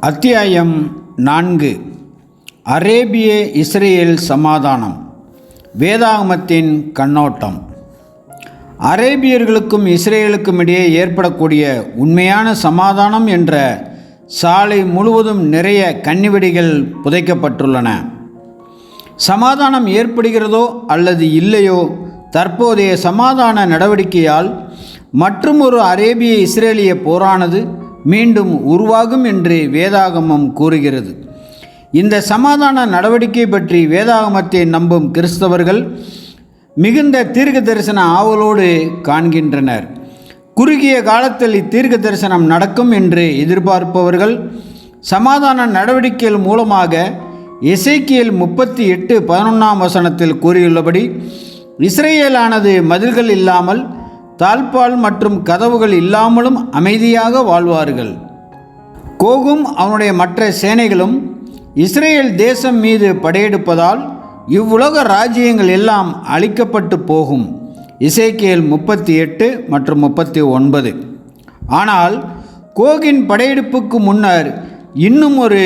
அத்தியாயம் நான்கு. அரேபிய இஸ்ரேல் சமாதானம். வேதாகமத்தின் கண்ணோட்டம். அரேபியர்களுக்கும் இஸ்ரேலுக்கும் இடையே ஏற்படக்கூடிய உண்மையான சமாதானம் என்ற சாலை முழுவதும் நிறைய கன்னிவெடிகள் புதைக்கப்பட்டுள்ளன. சமாதானம் ஏற்படுகிறதோ அல்லது இல்லையோ தற்போதைய சமாதான நடவடிக்கையால் மற்றும் ஒரு அரேபிய இஸ்ரேலிய போரானது மீண்டும் உருவாகும் என்று வேதாகமம் கூறுகிறது. இந்த சமாதான நடவடிக்கை பற்றி வேதாகமத்தை நம்பும் கிறிஸ்தவர்கள் மிகுந்த தீர்க்க தரிசன ஆவலோடு காண்கின்றனர். குறுகிய காலத்தில் இத்தீர்க்க தரிசனம் நடக்கும் என்று எதிர்பார்ப்பவர்கள் சமாதான நடவடிக்கைகள் மூலமாக இசைக்கியல் முப்பத்தி எட்டு பதினொன்றாம் வசனத்தில் கூறியுள்ளபடி இஸ்ரேலானது மதில்கள் இல்லாமல் தாழ்பால் மற்றும் கதவுகள் இல்லாமலும் அமைதியாக வாழ்வார்கள். கோகும் அவனுடைய மற்ற சேனைகளும் இஸ்ரேல் தேசம் மீது படையெடுப்பதால் இவ்வுலக ராஜ்யங்கள் எல்லாம் அழிக்கப்பட்டு போகும். இசைக்கியல் முப்பத்தி எட்டு மற்றும் முப்பத்தி ஒன்பது ஆனால் கோகின் படையெடுப்புக்கு முன்னர் இன்னும் ஒரு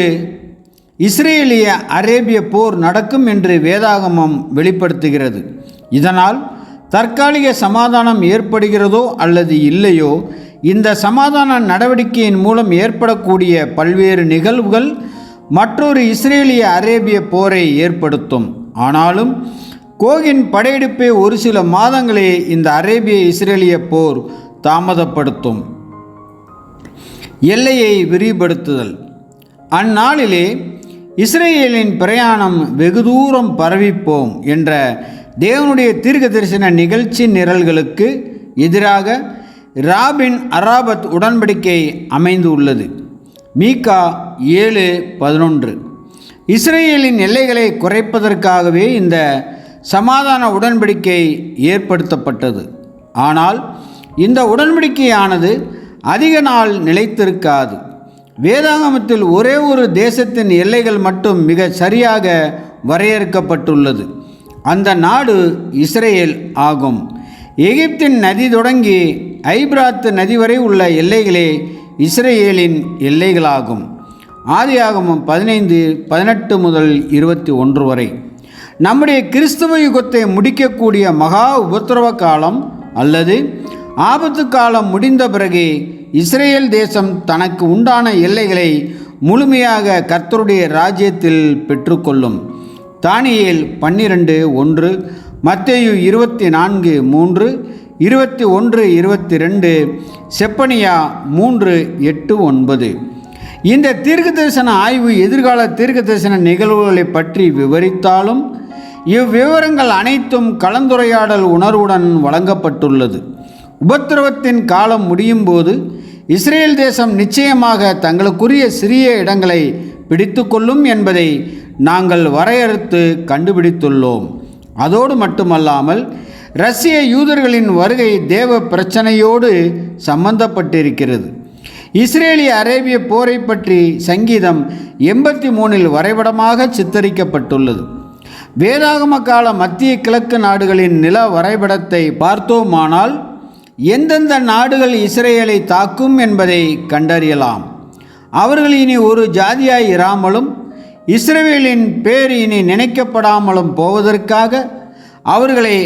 இஸ்ரேலிய அரேபிய போர் நடக்கும் என்று வேதாகமம் வெளிப்படுத்துகிறது. இதனால் தற்காலிக சமாதானம் ஏற்படுகிறதோ அல்லது இல்லையோ இந்த சமாதான நடவடிக்கையின் மூலம் ஏற்படக்கூடிய பல்வேறு நிகழ்வுகள் மற்றொரு இஸ்ரேலிய அரேபிய போரை ஏற்படுத்தும். ஆனாலும் கோகின் படையெடுப்பை ஒரு சில மாதங்களே இந்த அரேபிய இஸ்ரேலிய போர் தாமதப்படுத்தும். எல்லையை விரிவுபடுத்துதல். அந்நாளிலே இஸ்ரேலின் பிரயாணம் வெகு தூரம் பரவிப்போம் என்ற தேவனுடைய தீர்க்க தரிசன நிகழ்ச்சி நிரல்களுக்கு எதிராக ராபின் அராபத் உடன்படிக்கை அமைந்து உள்ளது மீகா ஏழு பதினொன்று. இஸ்ரேலின் எல்லைகளை குறைப்பதற்காகவே இந்த சமாதான உடன்படிக்கை ஏற்படுத்தப்பட்டது. ஆனால் இந்த உடன்படிக்கையானது அதிக நாள் நிலைத்திருக்காது. வேதாகமத்தில் ஒரே ஒரு தேசத்தின் எல்லைகள் மட்டும் மிக சரியாக வரையறுக்கப்பட்டுள்ளது. அந்த நாடு இஸ்ரேல் ஆகும். எகிப்தின் நதி தொடங்கி ஐப்ராத்து நதி வரை உள்ள எல்லைகளே இஸ்ரேலின் எல்லைகளாகும். ஆதியாகமம் பதினைந்து பதினெட்டு முதல் இருபத்தி ஒன்று வரை. நம்முடைய கிறிஸ்தவ யுகத்தை முடிக்கக்கூடிய மகா உபத்திரவ காலம் அல்லது ஆபத்து காலம் முடிந்த பிறகு இஸ்ரேல் தேசம் தனக்கு உண்டான எல்லைகளை முழுமையாக கர்த்தருடைய ராஜ்யத்தில் பெற்றுக்கொள்ளும். தானியேல் பன்னிரண்டு ஒன்று மத்தேயு இருபத்தி நான்கு மூன்று இருபத்தி ஒன்று இருபத்தி ரெண்டு செப்பனியா மூன்று எட்டு ஒன்பது. இந்த தீர்க்க தரிசன ஆய்வு எதிர்கால தீர்க்க தரிசன நிகழ்வுகளை பற்றி விவரித்தாலும் இவ்விவரங்கள் அனைத்தும் கலந்துரையாடல் உணர்வுடன் வழங்கப்பட்டுள்ளது. உபத்திரவத்தின் காலம் முடியும் போது இஸ்ரேல் தேசம் நிச்சயமாக தங்களுக்குரிய சிறிய இடங்களை பிடித்து கொள்ளும் என்பதை நாங்கள் வரையறுத்து கண்டுபிடித்துள்ளோம். அதோடு மட்டுமல்லாமல் ரஷ்ய யூதர்களின் வருகை தேவ பிரச்சனையோடு சம்பந்தப்பட்டிருக்கிறது. இஸ்ரேலிய அரேபிய போரை பற்றி சங்கீதம் எண்பத்தி மூணில் வரைபடமாக சித்தரிக்கப்பட்டுள்ளது. வேதாகம கால மத்திய கிழக்கு நாடுகளின் நில வரைபடத்தை பார்த்தோமானால் எந்தெந்த நாடுகள் இஸ்ரேலை தாக்கும் என்பதை கண்டறியலாம். அவர்கள் இனி ஒரு ஜாதியாய் இராமலும் இஸ்ரேலின் பேர் இனி நினைக்கப்படாமலும் போவதற்காக அவர்களை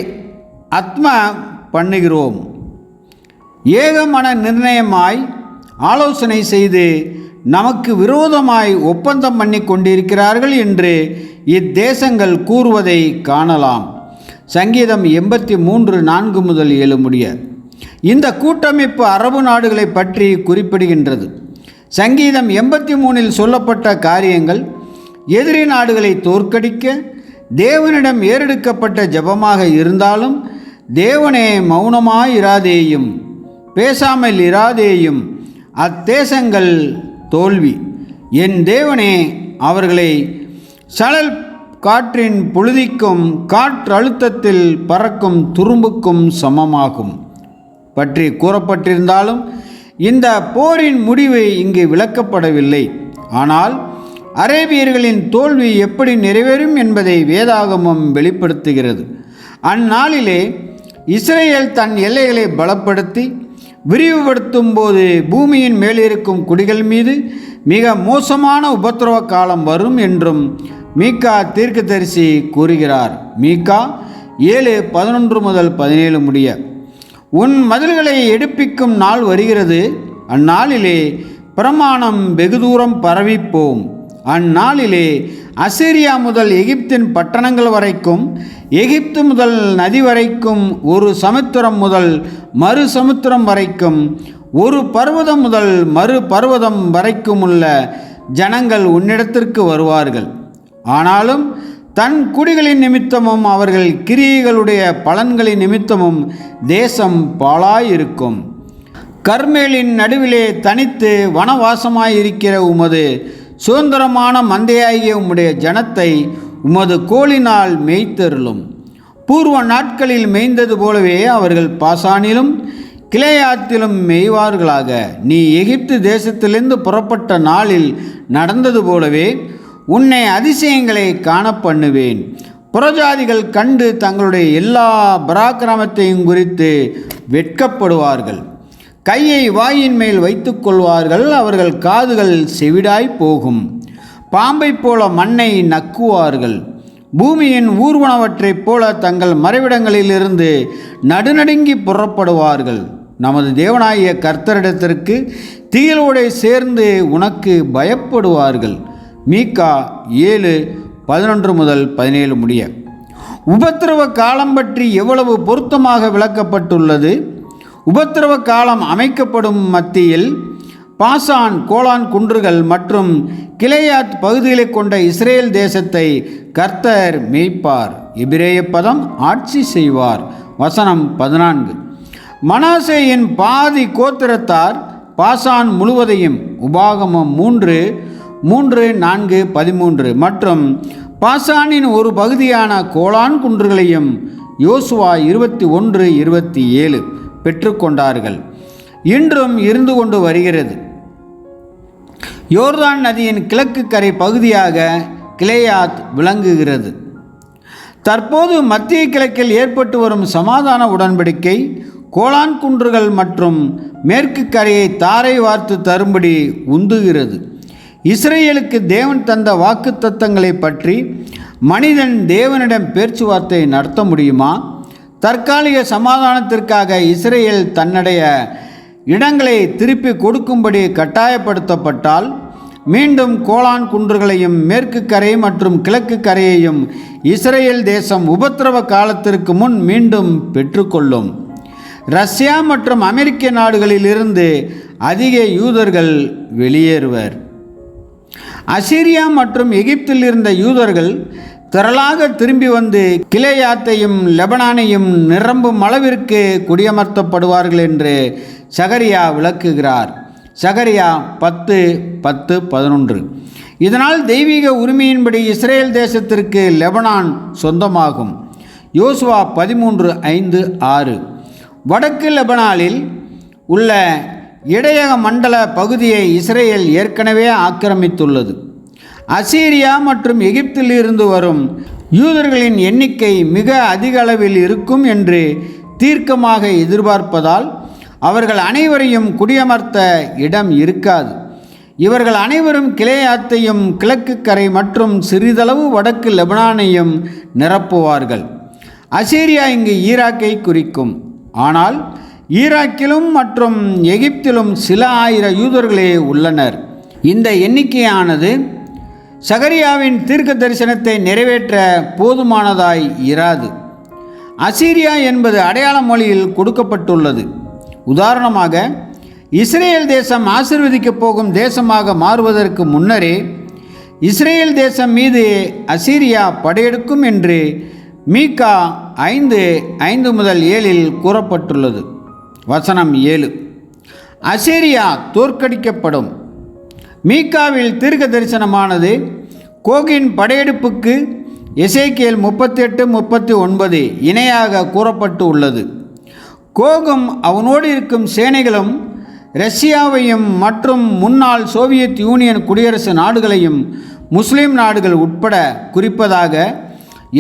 அத்ம பண்ணுகிறோம். ஏகமன நிர்ணயமாய் ஆலோசனை செய்து நமக்கு விரோதமாய் ஒப்பந்தம் பண்ணி கொண்டிருக்கிறார்கள் என்று இத்தேசங்கள் கூறுவதை காணலாம். சங்கீதம் எண்பத்தி மூன்று நான்கு முதல் ஏழு முடிய. இந்த கூட்டமைப்பு அரபு நாடுகளை பற்றி குறிப்பிடுகின்றது. சங்கீதம் எண்பத்தி மூணில் சொல்லப்பட்ட காரியங்கள் எதிரி நாடுகளை தோற்கடிக்க தேவனிடம் ஏறெடுக்கப்பட்ட ஜபமாக இருந்தாலும் தேவனே மௌனமாயிராதேயும் பேசாமல் இராதேயும் அத்தேசங்கள் தோல்வி. என் தேவனே அவர்களை சணல் காற்றின் புழுதிக்கும் காற்றழுத்தத்தில் பறக்கும் துரும்புக்கும் சமமாகும். பற்றி கூறப்பட்டிருந்தாலும் இந்த போரின் முடிவு இங்கு விளக்கப்படவில்லை. ஆனால் அரேபியர்களின் தோல்வி எப்படி நிறைவேறும் என்பதை வேதாகமம் வெளிப்படுத்துகிறது. அந்நாளிலே இஸ்ரேல் தன் எல்லைகளை பலப்படுத்தி விரிவுபடுத்தும் போது பூமியின் மேலிருக்கும் குடிகள் மீது மிக மோசமான உபத்திரவ காலம் வரும் என்றும் மீகா தீர்க்கதரிசி கூறுகிறார். மீகா ஏழு பதினொன்று முதல் பதினேழு முடிய. உன் மதில்களை எடுப்பிக்கும் நாள் வருகிறது. அந்நாளிலே பிரமாணம் வெகு தூரம் பரவிப்போம். அந்நாளிலே அசிரியா முதல் எகிப்தின் பட்டணங்கள் வரைக்கும் எகிப்து முதல் நதி வரைக்கும் ஒரு சமுத்திரம் முதல் மறு சமுத்திரம் வரைக்கும் ஒரு பர்வதம் முதல் மறு பர்வதம் வரைக்கும் உள்ள ஜனங்கள் உன்னிடத்திற்கு வருவார்கள். ஆனாலும் தன் குடிகளின் நிமித்தமும் அவர்கள் கிரியைகளுடைய பலன்களின் நிமித்தமும் தேசம் பாழாயிருக்கும். கர்மேலின் நடுவிலே தனித்து வனவாசமாயிருக்கிற உமது சுதந்திரமான மந்தையாகிய உம்முடைய ஜனத்தை உமது கோளினால் மேய்த்தருளும். பூர்வ நாட்களில் மேய்ந்தது போலவே அவர்கள் பாசானிலும் கிளையாத்திலும் மேய்வார்களாக. நீ எகிப்து தேசத்திலிருந்து புறப்பட்ட நாளில் நடந்தது போலவே உன்னை அதிசயங்களை காண பண்ணுவேன். புறஜாதிகள் கண்டு தங்களுடைய எல்லா பராக்கிரமத்தையும் குறித்து வெட்கப்படுவார்கள். கையை வாயின் மேல் வைத்துக் கொள்வார்கள் அவர்கள் காதுகள் செவிடாய் போகும். பாம்பைப் போல மண்ணை நக்குவார்கள். பூமியின் ஊர்வனவற்றைப் போல தங்கள் மறைவிடங்களிலிருந்து நடுநடுங்கி புறப்படுவார்கள். நமது தேவனாகிய கர்த்தரிடத்திற்கு தீயலோடு சேர்ந்து உனக்கு பயப்படுவார்கள். மீகா ஏழு பதினொன்று முதல் பதினேழு முடிய. உபத்திரவ காலம் பற்றி எவ்வளவு பொருத்தமாக விளக்கப்பட்டுள்ளது? உபத்திரவ காலம் அமைக்கப்படும் மத்தியில் பாசான் கோலான் குன்றுகள் மற்றும் கிளையாத் பகுதிகளை கொண்ட இஸ்ரேல் தேசத்தை கர்த்தர் மேய்ப்பார் எபிரேய பதம் ஆட்சி செய்வார். வசனம் பதினான்கு. மனாசேயின் பாதி கோத்திரத்தார் பாசான் முழுவதையும் உபாகமம் மூன்று மூன்று நான்கு பதிமூன்று மற்றும் பாசானின் ஒரு பகுதியான கோலான் குன்றுகளையும் யோசுவா இருபத்தி ஒன்று இருபத்தி ஏழு. பெற்றுக்கொண்டார்கள். இன்றும் இருந்து கொண்டு வருகிறது. யோர்தான் நதியின் கிழக்கு கரை பகுதியாக கிளேயாத் விளங்குகிறது. தற்போது மத்திய கிழக்கில் ஏற்பட்டு வரும் சமாதான உடன்படிக்கை கோலான் குன்றுகள் மற்றும் மேற்கு கரையை தாரை வார்த்து தரும்படி உந்துகிறது. இஸ்ரேலுக்கு தேவன் தந்த வாக்குத்தத்தங்களை பற்றி மனிதன் தேவனிடம் பேச்சுவார்த்தை நடத்த முடியுமா? தற்காலிக சமாதானத்திற்காக இஸ்ரேல் தன்னுடைய இடங்களை திருப்பி கொடுக்கும்படி கட்டாயப்படுத்தப்பட்டால் மீண்டும் கோலான் குன்றுகளையும் மேற்கு கரை மற்றும் கிழக்கு கரையையும் இஸ்ரேல் தேசம் உபத்திரவ காலத்திற்கு முன் மீண்டும் பெற்றுக்கொள்ளும். ரஷ்யா மற்றும் அமெரிக்க நாடுகளிலிருந்து அதிக யூதர்கள் வெளியேறுவர். அசிரியா மற்றும் எகிப்தில் இருந்த யூதர்கள் திரளாக திரும்பி வந்து கிளையாத்தையும் லெபனானையும் நிரம்பும் அளவிற்கு குடியமர்த்தப்படுவார்கள் என்று சகரியா விளக்குகிறார். சகரியா பத்து பத்து பதினொன்று. இதனால் தெய்வீக உரிமையின்படி இஸ்ரேல் தேசத்திற்கு லெபனான் சொந்தமாகும். யோசுவா பதிமூன்று ஐந்து ஆறு. வடக்கு லெபனானில் உள்ள இடையக மண்டல பகுதியை இஸ்ரேல் ஏற்கனவே ஆக்கிரமித்துள்ளது. அசீரியா மற்றும் எகிப்தில் இருந்து வரும் யூதர்களின் எண்ணிக்கை மிக அதிக அளவில் இருக்கும் என்று தீர்க்கமாக எதிர்பார்ப்பதால் அவர்கள் அனைவரையும் குடியமர்த்த இடம் இருக்காது. இவர்கள் அனைவரும் கிளையாத்தையும் கிழக்கு கரை மற்றும் சிறிதளவு வடக்கு லெபனானையும் நிரப்புவார்கள். அசீரியா இங்கு ஈராக்கை குறிக்கும். ஆனால் ஈராக்கிலும் மற்றும் எகிப்திலும் சில ஆயிர யூதர்களே உள்ளனர். இந்த எண்ணிக்கையானது சகரியாவின் தீர்க்க தரிசனத்தை நிறைவேற்ற போதுமானதாய் இராது. அசீரியா என்பது அடையாள மொழியில் கொடுக்கப்பட்டுள்ளது. உதாரணமாக இஸ்ரேல் தேசம் ஆசிர்வதிக்கப் போகும் தேசமாக மாறுவதற்கு முன்னரே இஸ்ரேல் தேசம் மீது அசீரியா படையெடுக்கும் என்று மீகா ஐந்து ஐந்து முதல் ஏழில் கூறப்பட்டுள்ளது. வசனம் ஏழு. அசீரியா தோற்கடிக்கப்படும். மீகாவில் தீர்க்க தரிசனமானது கோகின் படையெடுப்புக்கு எசேக்கியல் முப்பத்தி எட்டு முப்பத்தி ஒன்பது இணையாக கூறப்பட்டு உள்ளது. கோகும் அவனோடு இருக்கும் சேனைகளும் ரஷ்யாவையும் மற்றும் முன்னாள் சோவியத் யூனியன் குடியரசு நாடுகளையும் முஸ்லிம் நாடுகள் உட்பட குறிப்பதாக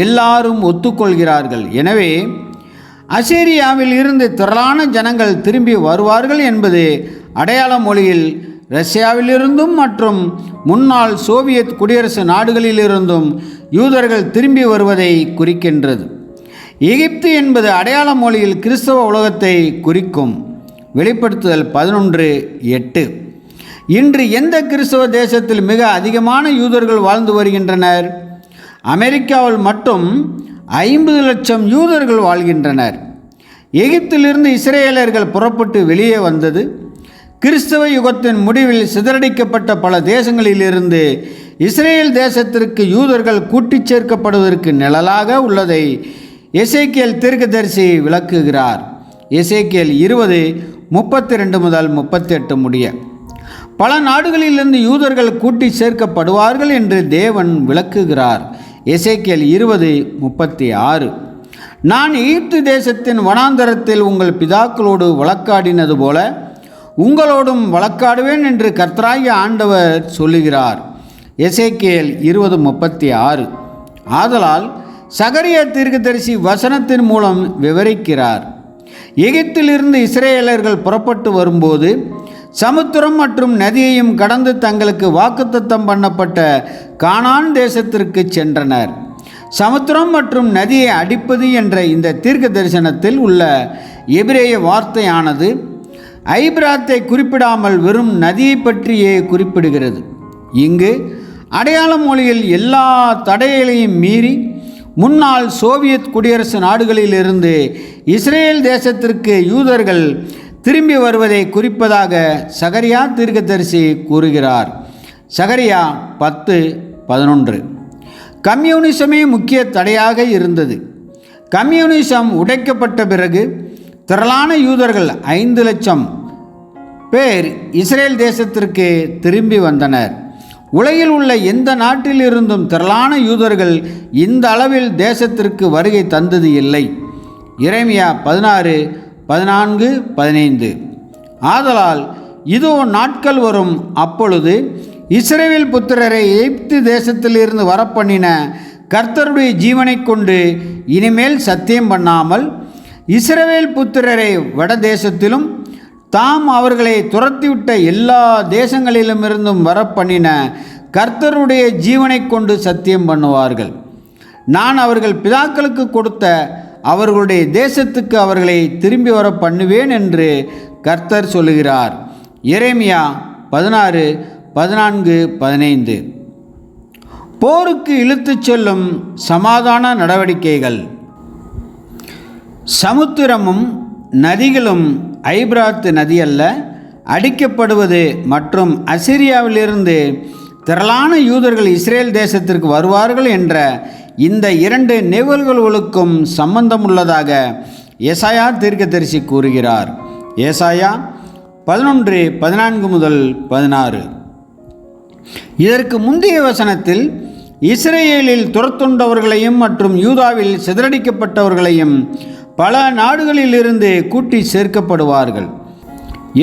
எல்லாரும் ஒத்துக்கொள்கிறார்கள். எனவே அசேரியாவில் இருந்து திரளான ஜனங்கள் திரும்பி வருவார்கள் என்பது அடையாள மொழியில் ரஷ்யாவிலிருந்தும் மற்றும் முன்னாள் சோவியத் குடியரசு நாடுகளிலிருந்தும் யூதர்கள் திரும்பி வருவதை குறிக்கின்றது. எகிப்து என்பது அடையாள மொழியில் கிறிஸ்தவ உலகத்தை குறிக்கும். வெளிப்படுத்துதல் பதினொன்று எட்டு. இன்று எந்த கிறிஸ்தவ தேசத்தில் மிக அதிகமான யூதர்கள் வாழ்ந்து வருகின்றனர்? அமெரிக்காவில் மட்டும் ஐம்பது லட்சம் யூதர்கள் வாழ்கின்றனர். எகிப்திலிருந்து இஸ்ரேலர்கள் புறப்பட்டு வெளியே வந்தது. கிறிஸ்தவ யுகத்தின் முடிவில் சிதறடிக்கப்பட்ட பல தேசங்களிலிருந்து இஸ்ரேல் தேசத்திற்கு யூதர்கள் கூட்டிச் சேர்க்கப்படுவதற்கு நிழலாக உள்ளதை எசேக்கியல் தீர்க்கதரிசி விளக்குகிறார். எசேக்கியல் இருபது முப்பத்தி ரெண்டு முதல் முப்பத்தி எட்டு முடிய. பல நாடுகளிலிருந்து யூதர்கள் கூட்டி சேர்க்கப்படுவார்கள் என்று தேவன் விளக்குகிறார். எசேக்கியல் இருபது முப்பத்தி ஆறு நான் எகிப்து தேசத்தின் வனாந்தரத்தில் உங்கள் பிதாக்களோடு வழக்காடினது போல உங்களோடும் வழக்காடுவேன் என்று கர்த்தராகிய ஆண்டவர் சொல்லுகிறார். எசேக்கேல் இருபது முப்பத்தி ஆறு. ஆதலால் சகரிய தீர்க்கதரிசி வசனத்தின் மூலம் விவரிக்கிறார். எகிப்திலிருந்து இஸ்ரேலர்கள் புறப்பட்டு வரும்போது சமுத்திரம் மற்றும் நதியையும் கடந்து தங்களுக்கு வாக்குத்தத்தம் பண்ணப்பட்ட கானான் தேசத்திற்கு சென்றனர். சமுத்திரம் மற்றும் நதியை அடிப்பது என்ற இந்த தீர்க்க தரிசனத்தில் உள்ள எபிரேய வார்த்தையானது ஐபிராத்தை குறிப்பிடாமல் வெறும் நதியை பற்றியே குறிப்பிடுகிறது. இங்கு அடையாள மொழியில் எல்லா தடைகளையும் மீறி முன்னாள் சோவியத் குடியரசு நாடுகளிலிருந்து இஸ்ரேல் தேசத்திற்கு யூதர்கள் திரும்பி வருவதை குறிப்பதாக சகரியா தீர்க்கதரிசி கூறுகிறார். சகரியா பத்து பதினொன்று. கம்யூனிசமே முக்கிய தடையாக இருந்தது. கம்யூனிசம் உடைக்கப்பட்ட பிறகு திரளான யூதர்கள் ஐந்து லட்சம் பேர் இஸ்ரேல் தேசத்திற்கு திரும்பி வந்தனர். உலகில் உள்ள எந்த நாட்டில் இருந்தும் திரளான யூதர்கள் இந்த அளவில் தேசத்திற்கு வருகை தந்தது இல்லை. இறைமையா பதினாறு பதினான்கு பதினைந்து. ஆதலால் இதோ நாட்கள் வரும். அப்பொழுது இஸ்ரேல் புத்திரரை எகிப்து தேசத்திலிருந்து வரப்பண்ணின கர்த்தருடைய ஜீவனை கொண்டு இனிமேல் சத்தியம் பண்ணாமல் இஸ்ரவேல் புத்திரரை வடதேசத்திலும் தாம் அவர்களை துரத்திவிட்ட எல்லா தேசங்களிலுமிருந்தும் வரப்பண்ணின கர்த்தருடைய ஜீவனை கொண்டு சத்தியம் பண்ணுவார்கள். நான் அவர்கள் பிதாக்களுக்கு கொடுத்த அவர்களுடைய தேசத்துக்கு அவர்களை திரும்பி வர பண்ணுவேன் என்று கர்த்தர் சொல்லுகிறார். எரேமியா பதினாறு பதினான்கு பதினைந்து. போருக்கு இழுத்துச் செல்லும் சமாதான நடவடிக்கைகள். சமுத்திரமும் நதிகளும் ஐப்ராத் நதி அல்ல அடிக்கப்படுவது மற்றும் அசிரியாவிலிருந்து திரளான யூதர்கள் இஸ்ரேல் தேசத்திற்கு வருவார்கள் என்ற இந்த இரண்டு நிகழ்வுகளுக்கும் சம்பந்தமுள்ளதாக ஏசாயா தீர்க்கதரிசி கூறுகிறார். ஏசாயா பதினொன்று பதினான்கு முதல் பதினாறு. இதற்கு முந்தைய வசனத்தில் இஸ்ரேலில் துரத்துண்டவர்களையும் மற்றும் யூதாவில் சிதறடிக்கப்பட்டவர்களையும் பல நாடுகளிலிருந்து கூட்டி சேர்க்கப்படுவார்கள்.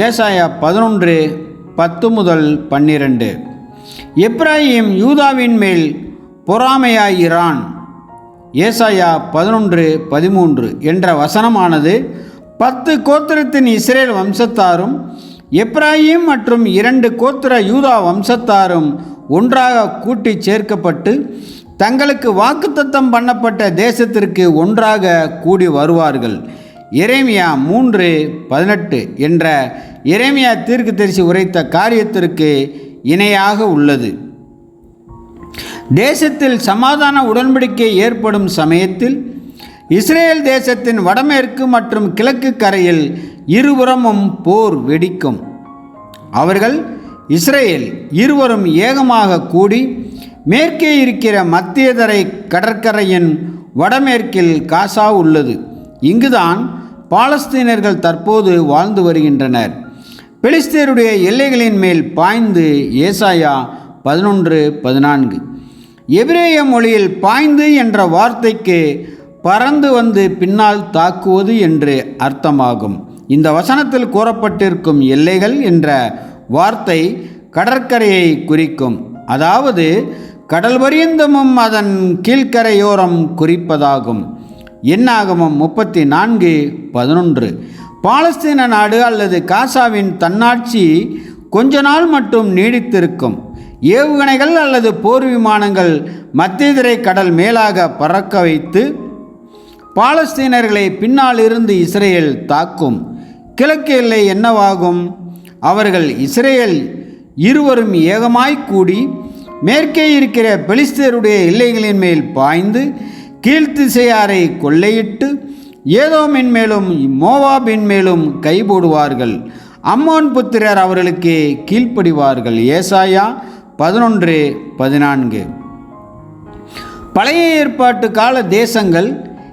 ஏசாயா பதினொன்று பத்து முதல் பன்னிரண்டு. எப்ராஹிம் யூதாவின் மேல் பொறாமையாயிரான் ஏசாயா பதினொன்று பதிமூன்று என்ற வசனமானது பத்து கோத்திரத்தின் இஸ்ரேல் வம்சத்தாரும் எப்ராஹிம் மற்றும் இரண்டு கோத்திர யூதா வம்சத்தாரும் ஒன்றாக கூட்டி சேர்க்கப்பட்டு தங்களுக்கு வாக்குத்தத்தம் பண்ணப்பட்ட தேசத்திற்கு ஒன்றாக கூடி வருவார்கள். எரேமியா மூன்று பதினெட்டு என்ற எரேமியா தீர்க்கதரிசி உரைத்த காரியத்திற்கு இணையாக உள்ளது. தேசத்தில் சமாதான உடன்படிக்கை ஏற்படும் சமயத்தில் இஸ்ரேல் தேசத்தின் வடமேற்கு மற்றும் கிழக்கு கரையில் இருபுறமும் போர் வெடிக்கும். அவர்கள் இஸ்ரேல் இருவரும் ஏகமாக கூடி மேற்கே இருக்கிற மத்தியதரை கடற்கரையின் வடமேற்கில் காசா உள்ளது. இங்குதான் பாலஸ்தீனர்கள் தற்போது வாழ்ந்து வருகின்றனர். பெலிஸ்தீருடைய எல்லைகளின் மேல் பாய்ந்து ஏசாயா பதினொன்று பதினான்கு. எபிரேய மொழியில் பாய்ந்து என்ற வார்த்தைக்கு பறந்து வந்து பின்னால் தாக்குவது என்று அர்த்தமாகும். இந்த வசனத்தில் கூறப்பட்டிருக்கும் எல்லைகள் என்ற வார்த்தை கடற்கரையை குறிக்கும். அதாவது கடல் பரியந்தமும் அதன் கீழ்கரையோரம் குறிப்பதாகும். எண்ணாகமம் முப்பத்தி நான்கு பதினொன்று. பாலஸ்தீன நாடு அல்லது காசாவின் தன்னாட்சி கொஞ்ச நாள் மட்டும் நீடித்திருக்கும். ஏவுகணைகள் அல்லது போர் விமானங்கள் மத்தியதிரை கடல் மேலாக பறக்க வைத்து பாலஸ்தீனர்களை பின்னால் இருந்து இஸ்ரேல் தாக்கும். கிழக்கு எல்லை என்னவாகும்? அவர்கள் இஸ்ரேல் இருவரும் ஏகமாய் கூடி மேற்கே இருக்கிற பெலிஸ்தருடைய எல்லைகளின் மேல் பாய்ந்து கீழ்த்திசையாரை கொள்ளையிட்டு ஏதோமின் மேலும் மோவாபின் மேலும் கை போடுவார்கள். அம்மோன் புத்திரர் அவர்களுக்கு கீழ்ப்படிவார்கள். ஏசாயா பதினொன்று பதினான்கு. பழைய ஏற்பாட்டு கால தேசங்கள்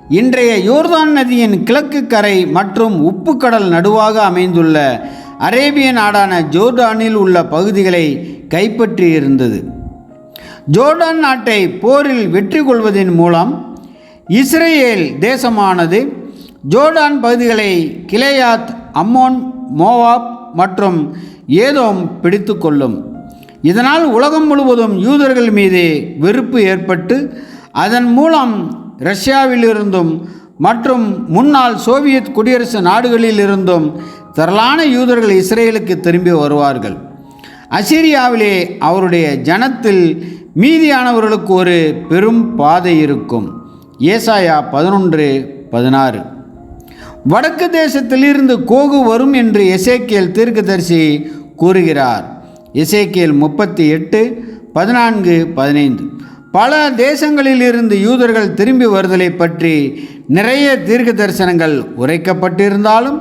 இன்றைய யோர்தான் நதியின் கிழக்கு கரை மற்றும் உப்புக்கடல் நடுவாக அமைந்துள்ள அரேபிய நாடான ஜோர்டானில் உள்ள பகுதிகளை கைப்பற்றியிருந்தது. ஜோர்டான் நாட்டை போரில் வெற்றி கொள்வதன் மூலம் இஸ்ரேல் தேசமானது ஜோர்டான் பகுதிகளை கிலேயாத் அம்மோன் மோவாப் மற்றும் ஏதோம் பிடித்து கொள்ளும். இதனால் உலகம் முழுவதும் யூதர்கள் மீது வெறுப்பு ஏற்பட்டு அதன் மூலம் ரஷ்யாவிலிருந்தும் மற்றும் முன்னாள் சோவியத் குடியரசு நாடுகளிலிருந்தும் திரளான யூதர்கள் இஸ்ரேலுக்கு திரும்பி வருவார்கள். அசிரியாவிலே அவருடைய ஜனத்தில் மீதியானவர்களுக்கு ஒரு பெரும் பாதை இருக்கும். ஏசாயா பதினொன்று பதினாறு. வடக்கு தேசத்திலிருந்து கோகு வரும் என்று எசேக்கியல் தீர்க்கதரிசி கூறுகிறார். எசேக்கியல் முப்பத்தி எட்டு பதினான்கு பதினைந்து. பல தேசங்களிலிருந்து யூதர்கள் திரும்பி வருதலை பற்றி நிறைய தீர்க்க தரிசனங்கள் உரைக்கப்பட்டிருந்தாலும்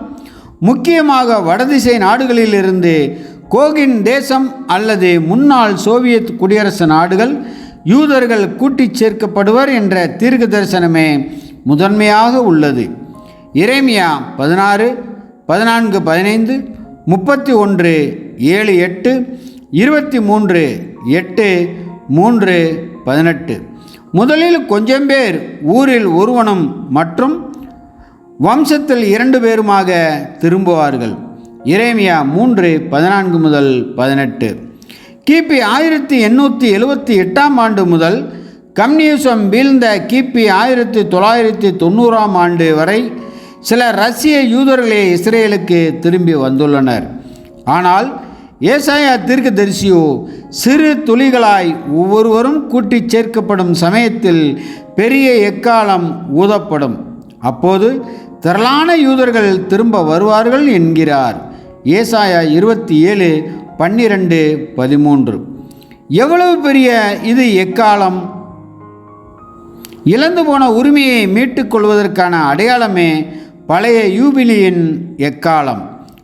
முக்கியமாக வடதிசை நாடுகளிலிருந்து கோகின் தேசம் அல்லது முன்னாள் சோவியத் குடியரசு நாடுகள் யூதர்கள் கூட்டிச் சேர்க்கப்படுவர் என்ற தீர்க்க தரிசனமே முதன்மையாக உள்ளது. இறைமியா பதினாறு பதினான்கு பதினைந்து முப்பத்தி ஒன்று ஏழு எட்டு இருபத்தி மூன்று எட்டு மூன்று பதினெட்டு. முதலில் கொஞ்சம் பேர் ஊரில் ஒருவனும் மற்றும் வம்சத்தில் இரண்டு பேருமாக திரும்புவார்கள். இறைமியா மூன்று பதினான்கு முதல் பதினெட்டு. கிபி ஆயிரத்தி எண்ணூற்றி எழுபத்தி எட்டாம் ஆண்டு முதல் கம்யூனிசம் வீழ்ந்த கிபி ஆயிரத்தி தொள்ளாயிரத்தி தொண்ணூறாம் ஆண்டு வரை சில ரஷ்ய யூதர்களே இஸ்ரேலுக்கு திரும்பி வந்துள்ளனர். ஆனால் ஏசாயா தீர்க்கதரிசியோ சிறு துளிகளாய் ஒவ்வொருவரும் கூட்டிச் சேர்க்கப்படும் சமயத்தில் பெரிய எக்காலம் ஊதப்படும். அப்போது திரளான யூதர்கள் திரும்ப வருவார்கள் என்கிறார். ஏசாயா இருபத்தி ஏழு பன்னிரெண்டு பதிமூன்று. எவ்வளவு பெரிய இது எக்காலம்? இழந்து போன உரிமையை மீட்டுக்கொள்வதற்கான அடையாளமே பழைய யூபிலியின் எக்காலம்.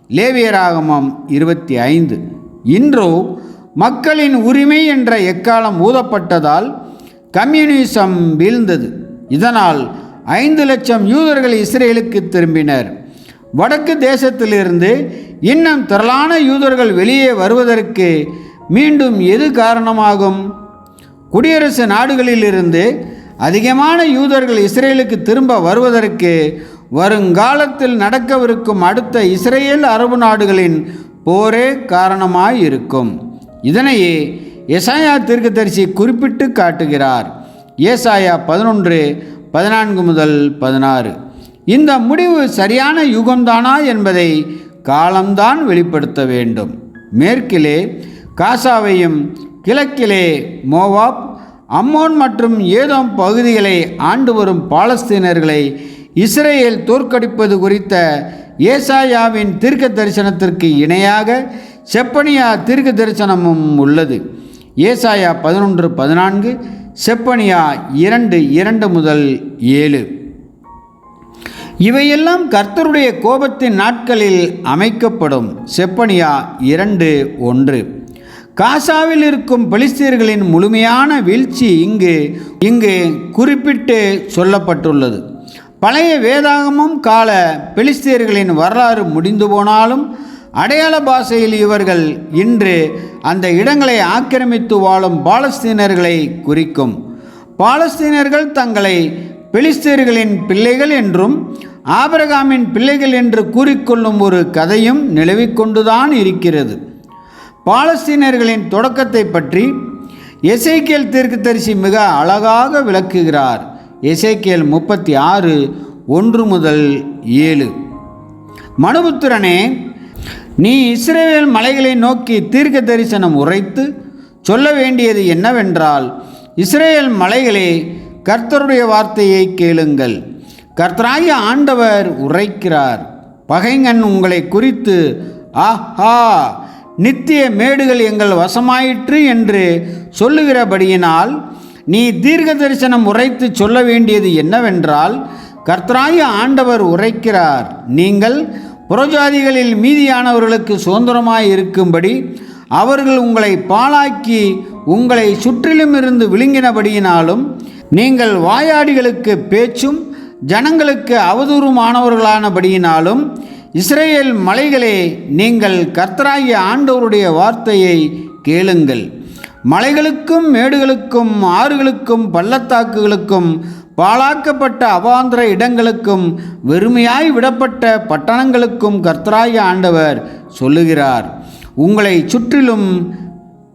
லேவியராகமம் இருபத்தி ஐந்து. இன்றோ மக்களின் உரிமை என்ற எக்காலம் ஊதப்பட்டதால் கம்யூனிசம் வீழ்ந்தது. இதனால் ஐந்து லட்சம் யூதர்கள் இஸ்ரேலுக்கு திரும்பினர். வடக்கு தேசத்திலிருந்து இன்னும் திரளான யூதர்கள் வெளியே வருவதற்கு மீண்டும் எது காரணமாகும்? குடியரசு நாடுகளிலிருந்து அதிகமான யூதர்கள் இஸ்ரேலுக்கு திரும்ப வருவதற்கு வருங்காலத்தில் நடக்கவிருக்கும் அடுத்த இஸ்ரேல் அரபு நாடுகளின் போரே காரணமாய் இருக்கும் இதனையே எசாயா தீர்க்கதரிசி குறிப்பிட்டு காட்டுகிறார். ஏசாயா பதினொன்று பதினான்கு முதல் பதினாறு. இந்த முடிவு சரியான யுகம்தானா என்பதை காலம்தான் வெளிப்படுத்த வேண்டும். மேற்கிலே காசாவையும் கிழக்கிலே மோவாப் அம்மோன் மற்றும் ஏதோம் பகுதிகளை ஆண்டு வரும் பாலஸ்தீனர்களை இஸ்ரேல் தோற்கடிப்பது குறித்த ஏசாயாவின் தீர்க்க தரிசனத்திற்கு இணையாக செப்பனியா தீர்க்க தரிசனமும் உள்ளது. ஏசாயா பதினொன்று பதினான்கு செப்பனியா இரண்டு இரண்டு முதல் ஏழு. இவையெல்லாம் கர்த்தருடைய கோபத்தின் நாட்களில் அமைக்கப்படும். செப்பனியா இரண்டு ஒன்று. காசாவில் இருக்கும் பெலிஸ்தீர்களின் முழுமையான வீழ்ச்சி இங்கு இங்கு குறிப்பிட்டு சொல்லப்பட்டுள்ளது. பழைய வேதாகமும் கால பெலிஸ்தீர்களின் வரலாறு முடிந்து போனாலும் அடையாள பாஷையில் இவர்கள் இன்று அந்த இடங்களை ஆக்கிரமித்து வாழும் பாலஸ்தீனர்களை குறிக்கும். பாலஸ்தீனர்கள் தங்களை பெலிஸ்தீர்களின் பிள்ளைகள் என்றும் ஆபிரகாமின் பிள்ளைகள் என்று கூறிக்கொள்ளும் ஒரு கதையும் நிலவிக்கொண்டுதான் இருக்கிறது. பாலஸ்தீனர்களின் தொடக்கத்தை பற்றி எசைக்கியல் தீர்க்கதரிசி மிக அழகாக விளக்குகிறார். எசைக்கியல் முப்பத்தி ஆறு ஒன்று முதல் ஏழு. மனுபுத்திரனே நீ இஸ்ரேல் மலைகளை நோக்கி தீர்க்க தரிசனம் உரைத்து சொல்ல வேண்டியது என்னவென்றால் இஸ்ரேல் மலைகளே கர்த்தருடைய வார்த்தையை கேளுங்கள். கர்த்தராய ஆண்டவர் உரைக்கிறார். பகைங்கன் உங்களை குறித்து ஆஹா நித்திய மேடுகள் எங்கள் வசமாயிற்று என்று சொல்லுகிறபடியினால் நீ தீர்க்க தரிசனம் உரைத்து சொல்ல வேண்டியது என்னவென்றால் கர்த்தராய ஆண்டவர் உரைக்கிறார். நீங்கள் புறஜாதிகளில் மீதியானவர்களுக்கு சுதந்திரமாய் இருக்கும்படி அவர்கள் உங்களை பாழாக்கி உங்களை சுற்றிலும் இருந்து விழுங்கினபடியினாலும் நீங்கள் வாயாடிகளுக்கு பேச்சும் ஜனங்களுக்கு அவதூறுமானவர்களானபடியினாலும் இஸ்ரேல் மலைகளே நீங்கள் கர்த்தராகிய ஆண்டவருடைய வார்த்தையை கேளுங்கள். மலைகளுக்கும் மேடுகளுக்கும் ஆறுகளுக்கும் பள்ளத்தாக்குகளுக்கும் பாழாக்கப்பட்ட அவாந்திர இடங்களுக்கும் வெறுமையாய் விடப்பட்ட பட்டணங்களுக்கும் கர்த்தராய ஆண்டவர் சொல்லுகிறார். உங்களை சுற்றிலும்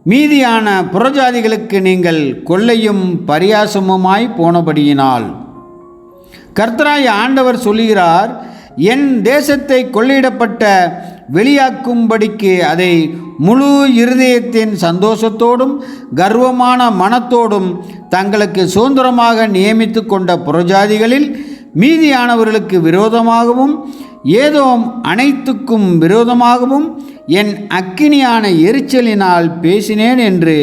மீதியான புறஜாதிகளுக்கு நீங்கள் கொள்ளையும் பரியாசமுமாய் போனபடியினால். கர்த்தராய ஆண்டவர் சொல்லுகிறார் என் தேசத்தை கொள்ளையிடப்பட்ட வெளியாக்கும்படிக்கு அதை முழு இருதயத்தின் சந்தோஷத்தோடும் கர்வமான மனத்தோடும் தங்களுக்கு சுதந்திரமாக நியமித்து கொண்ட புறஜாதிகளில் மீதியானவர்களுக்கு விரோதமாகவும் ஏதோ அனைத்துக்கும் விரோதமாகவும் என் அக்கினியான எரிச்சலினால் பேசினேன் என்று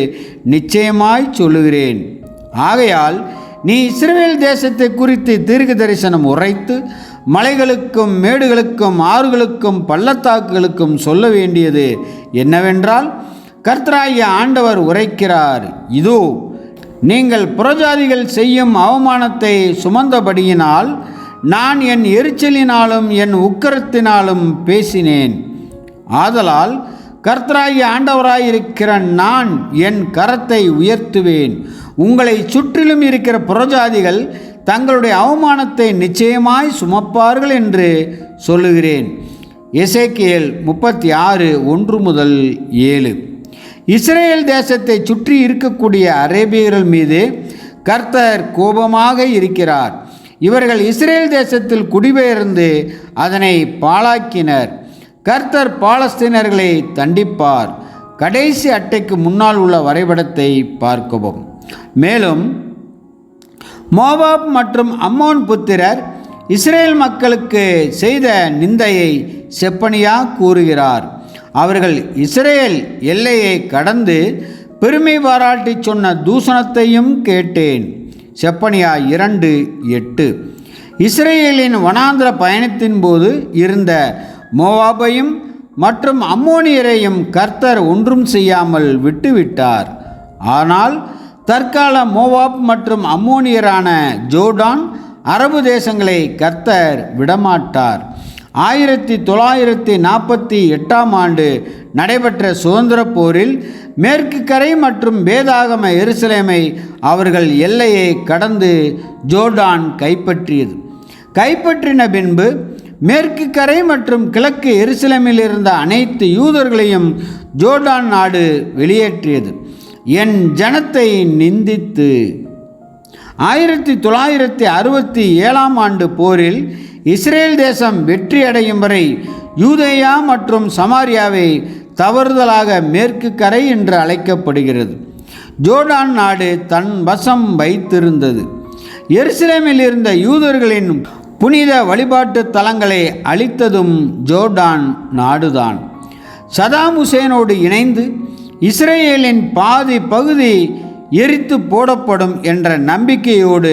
நிச்சயமாய் சொல்லுகிறேன். ஆகையால் நீ இஸ்ரேல் தேசத்தை குறித்து தீர்க்க தரிசனம் உரைத்து மலைகளுக்கும் மேடுகளுக்கும் ஆறுகளுக்கும் பள்ளத்தாக்குகளுக்கும் சொல்ல வேண்டியது என்னவென்றால் கர்த்தராகிய ஆண்டவர் உரைக்கிறார். இதோ நீங்கள் புறஜாதிகள் செய்யும் அவமானத்தை சுமந்தபடியினால் நான் என் எரிச்சலினாலும் என் உக்கரத்தினாலும் பேசினேன். ஆதலால் கர்த்தராகிய ஆண்டவராயிருக்கிற நான் என் கரத்தை உயர்த்துவேன். உங்களை சுற்றிலும் இருக்கிற புறஜாதிகள் தங்களுடைய அவமானத்தை நிச்சயமாய் சுமப்பார்கள் என்று சொல்லுகிறேன். எசேக்கியல் முப்பத்தி ஆறு ஒன்று முதல் ஏழு. இஸ்ரேல் தேசத்தை சுற்றி இருக்கக்கூடிய அரேபியர்கள் மீது கர்த்தர் கோபமாக இருக்கிறார். இவர்கள் இஸ்ரேல் தேசத்தில் குடிபெயர்ந்து அதனை பாழாக்கினர். கர்த்தர் பாலஸ்தீனர்களை தண்டிப்பார். கடைசி அட்டைக்கு முன்னால் உள்ள வரைபடத்தை பார்க்கவும். மேலும் மோபாப் மற்றும் அம்மோன் புத்திரர் இஸ்ரேல் மக்களுக்கு செய்த நிந்தையை செப்பனியா கூறுகிறார். அவர்கள் இஸ்ரேல் எல்லையை கடந்து பெருமை பாராட்டி சொன்ன தூஷணத்தையும் கேட்டேன். செப்பனியா இரண்டு எட்டு. இஸ்ரேலின் வனாந்திர பயணத்தின் போது இருந்த மோவாபையும் மற்றும் அம்மோனியரையும் கர்த்தர் ஒன்றும் செய்யாமல் விட்டுவிட்டார். ஆனால் தற்கால மோவாப் மற்றும் அம்மோனியரான ஜோர்டான் அரபு தேசங்களை கர்த்தர் விடமாட்டார். ஆயிரத்தி தொள்ளாயிரத்தி நாற்பத்தி எட்டாம் ஆண்டு நடைபெற்ற சுதந்திர போரில் மேற்கு கரை மற்றும் வேதாகம எருசலேமை அவர்கள் எல்லையை கடந்து ஜோர்டான் கைப்பற்றியது. கைப்பற்றின பின்பு மேற்கு கரை மற்றும் கிழக்கு எருசலேமில் இருந்த அனைத்து யூதர்களையும் ஜோர்டான் நாடு வெளியேற்றியது. என் ஜனத்தை நிந்தித்து ஆயிரத்தி தொள்ளாயிரத்தி அறுபத்தி ஏழாம் ஆண்டு போரில் இஸ்ரேல் தேசம் வெற்றி அடையும் வரை யூதேயா மற்றும் சமாரியாவை தவறுதலாக மேற்கு கரை என்று அழைக்கப்படுகிறது. ஜோர்டான் நாடு தன் வசம் வைத்திருந்தது. எருசலேமில் இருந்த யூதர்களின் புனித வழிபாட்டு தலங்களை அழித்ததும் ஜோர்டான் நாடுதான். சதாம் ஹுசேனோடு இணைந்து இஸ்ரேலின் பாதி பகுதி எரித்து போடப்படும் என்ற நம்பிக்கையோடு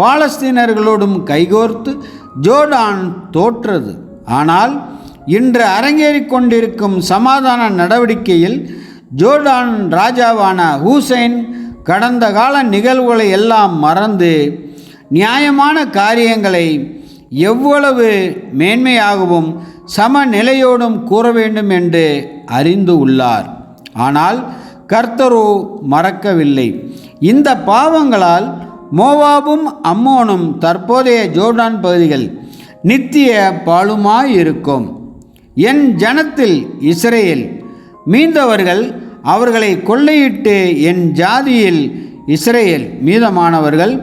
பாலஸ்தீனர்களோடும் கைகோர்த்து ஜோர்டான் தோற்றது. ஆனால் இன்று அரங்கேறிக் கொண்டிருக்கும் சமாதான நடவடிக்கையில் ஜோர்டான் ராஜாவான ஹூசைன் கடந்த கால நிகழ்வுகளை எல்லாம் மறந்து நியாயமான காரியங்களை எவ்வளவு மேன்மையாகவும் சமநிலையோடும் கூற வேண்டும் என்று அறிந்து உள்ளார். ஆனால் கர்த்தரோ மறக்கவில்லை. இந்த பாவங்களால் மோவாபும் அம்மோனும் தற்போதைய ஜோர்டான் பகுதிகள் நித்திய பாலுமாயிருக்கும் என் ஜனத்தில் இஸ்ரேல் மீந்தவர்கள் அவர்களை கொள்ளையிட்டு என் ஜாதியில் இஸ்ரேல் மீதமானவர்கள்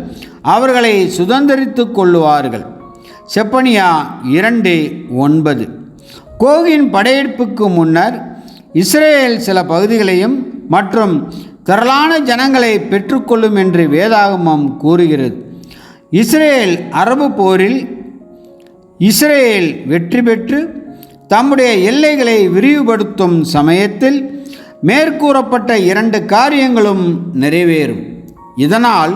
அவர்களை சுதந்திரித்து கொள்ளுவார்கள். செப்பனியா இரண்டு ஒன்பது. கோகின் படையெடுப்புக்கு முன்னர் இஸ்ரேல் சில பகுதிகளையும் மற்றும் திரளான ஜனங்களை பெற்றுக்கொள்ளும் என்று வேதாகமம் கூறுகிறது. இஸ்ரேல் அரபு போரில் இஸ்ரேல் வெற்றி பெற்று தம்முடைய எல்லைகளை விரிவுபடுத்தும் சமயத்தில் மேற்கூறப்பட்ட இரண்டு காரியங்களும் நிறைவேறும். இதனால்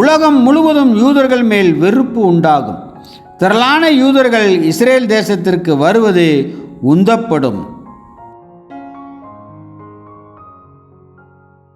உலகம் முழுவதும் யூதர்கள் மேல் வெறுப்பு உண்டாகும். திரளான யூதர்கள் இஸ்ரேல் தேசத்திற்கு வருவது உந்தப்படும்.